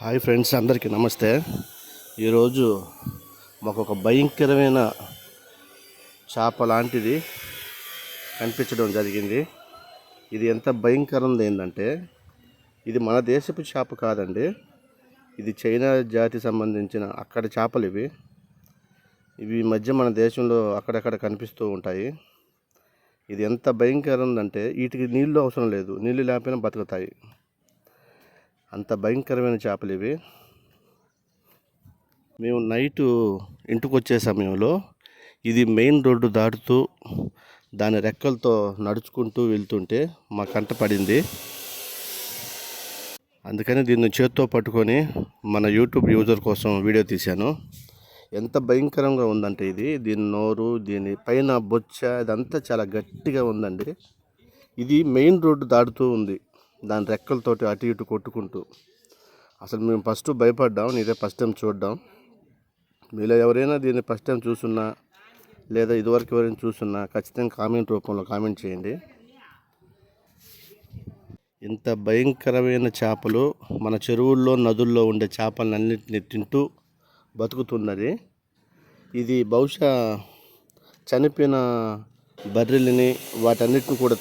Hi friends అందరికీ నమస్తే. ఈరోజు మాకు ఒక భయంకరమైన చేప లాంటిది కనిపించడం జరిగింది. ఇది ఎంత భయంకరంది ఏంటంటే ఇది మన దేశపు చేప కాదండి. ఇది చైనా జాతి సంబంధించిన అక్కడ చేపలు ఇవి. ఇవి మధ్య మన దేశంలో అక్కడక్కడ కనిపిస్తూ ఉంటాయి. ఇది ఎంత భయంకరందంటే వీటికి నీళ్ళు అవసరం లేదు. నీళ్ళు లేకపోయినా బతుకుతాయి. అంత భయంకరమైన చేపలు ఇవి. మేము నైటు ఇంటికి వచ్చే సమయంలో ఇది మెయిన్ రోడ్డు దాటుతూ దాని రెక్కలతో నడుచుకుంటూ వెళ్తుంటే మా కంట పడింది. అందుకని దీన్ని చేత్తో పట్టుకొని మన యూట్యూబ్ యూజర్ కోసం వీడియో తీశాను. ఎంత భయంకరంగా ఉందంటే ఇది. దీని నోరు దీని పైన బొచ్చ ఇదంతా చాలా గట్టిగా ఉందండి. ఇది మెయిన్ రోడ్డు దాటుతూ ఉంది. దాని రెక్కలతోటి అటు ఇటు కొట్టుకుంటూ. అసలు మేము ఫస్ట్ భయపడ్డాం నీదే ఫస్ట్ టైం చూడ్డాం. మీలో ఎవరైనా దీన్ని ఫస్ట్ టైం చూసున్నా లేదా ఇదివరకు ఎవరైనా చూసున్నా ఖచ్చితంగా కామెంట్ రూపంలో కామెంట్ చేయండి. ఇంత భయంకరమైన చేపలు మన చెరువుల్లో నదుల్లో ఉండే చేపలన్నింటినీ తింటూ బతుకుతున్నది. ఇది బహుశా చనిపోయిన బర్రెలని వాటన్నిటిని కూడా